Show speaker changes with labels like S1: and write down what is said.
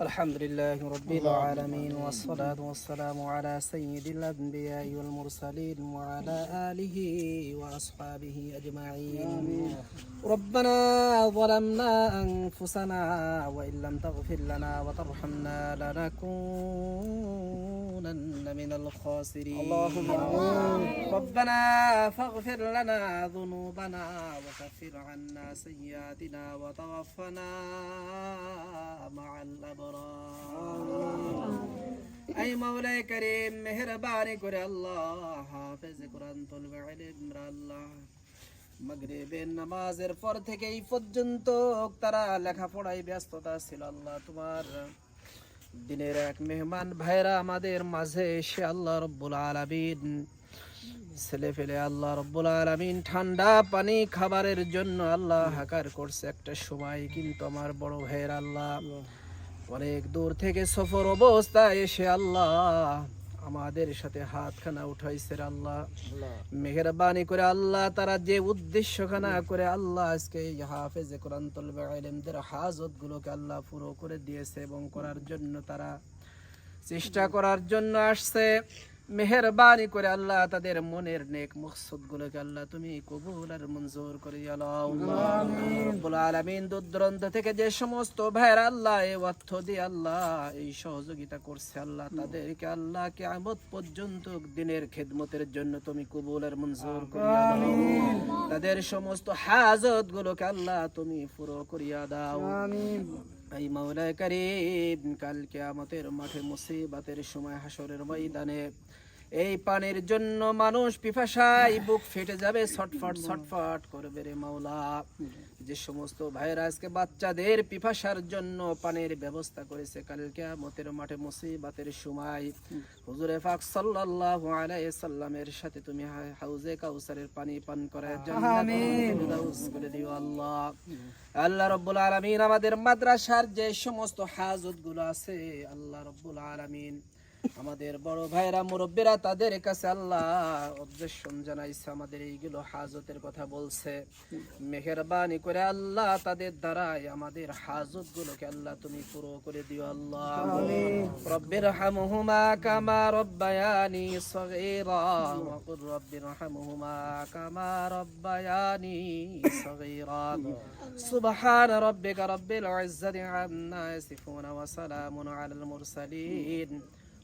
S1: الحمد لله رب العالمين والصلاة والسلام على سيد الأنبياء والمرسلين وعلى آله وأصحابه أجمعين. ربنا ظلمنا أنفسنا وإن لم تغفر لنا وترحمنا لنكونن من الخاسرين اللهم ربنا فاغفر لنا ذنوبنا وكفر عنا سيئاتنا وتوفنا مع الأبرار أي مولاي كريم مهرباني করে আল্লাহ হাফেজ কোরআন তুলবে ইলম আল্লাহ মাগরিবের নামাজের পর থেকে এই পর্যন্ত তারা লেখাপড়ায় ব্যস্ততা ছিল আল্লাহ তোমার দিনের এক মেহমান ভাইরা আমাদের মাঝে এসে আল্লাহ রব্বুল আলমিন ছেলে ফেলে আল্লাহ রব্বুল আলমিন ঠান্ডা পানি খাবারের জন্য আল্লাহ হাকার করছে একটা সময়। কিন্তু আমার বড় ভাইয়ের আল্লাহ অনেক দূর থেকে সফর অবস্থায় এসে আল্লাহ আমাদের সাথে হাতখানা উঠাইছে আল্লাহ। মেহরবানি করে আল্লাহ তারা যে উদ্দেশ্য খানা করে আল্লাহ আজকে এই হাফেজে কোরআন তলবে আলেমদের গুলোকে আল্লাহ পুরো করে দিয়েছে এবং করার জন্য তারা চেষ্টা করার জন্য আসছে। মেহরবানি করে আল্লাহ তাদের মনের নেক মকসুদ গুলোকে আল্লাহ তুমি কবুল আর মঞ্জুর করে আলামিন থেকে যে সমস্ত ভাইয়ের আল্লাহ এই অর্থ দিয়ে আল্লাহ এই সহযোগিতা করছে আল্লাহ তাদেরকে আল্লাহ কে আমদ পর্যন্ত দিনের খেদমতের জন্য তুমি কবুল আর মঞ্জুর করিয়া তাদের সমস্ত হাজত গুলোকে আল্লাহ তুমি পুরো করিয়া দাও। এই মাওলায় করিম কাল কেয়ামতের মাঠে মুসিবতের সময় হাসরের ময়দানে এই পানির জন্য মানুষ পিপাসায় বুক ফেটে যাবে ছটফট ছটফট করবে রে মাওলা। যে সমস্ত ভাইরা আজকে বাচ্চাদের পিপাসার জন্য পানির ব্যবস্থা করেছে কাল কিয়ামতের মাঠে মুসিবতের সময়। হুজুরে পাক সাল্লাল্লাহু আলাইহি সাল্লামের সাথে তুমি হাউজে কাউসারের পানি পান করার জন্য করে দিও আল্লাহ। আল্লাহ রব্বুল আলামিন আমাদের মাদ্রাসার যে সমস্ত হাজতগুলো আছে আল্লাহ রব্বুল আলামিন আমাদের বড় ভাইরা মুরব্বীরা তাদের কাছে আল্লাহ অবজেকশন জানাইছে আমাদের এইগুলো হাজতের কথা বলছে। মেহরবানি করে আল্লাহ তাদের দ্বারাই আমাদের হাজত গুলোকে আল্লাহ তুমি পুরো করে দিও আল্লাহ। রব্বের হামহুমা কামা রব্বায়ানি সগীরা ওয়াকুল হামহুমা কামা রব্বায়ানি সগীরা। সুবহান রব্বিকা রব্বিল ইজ্জাতি আম্মা ইয়াসিফুন ওয়া সালামুন আলাল মুরসালিন।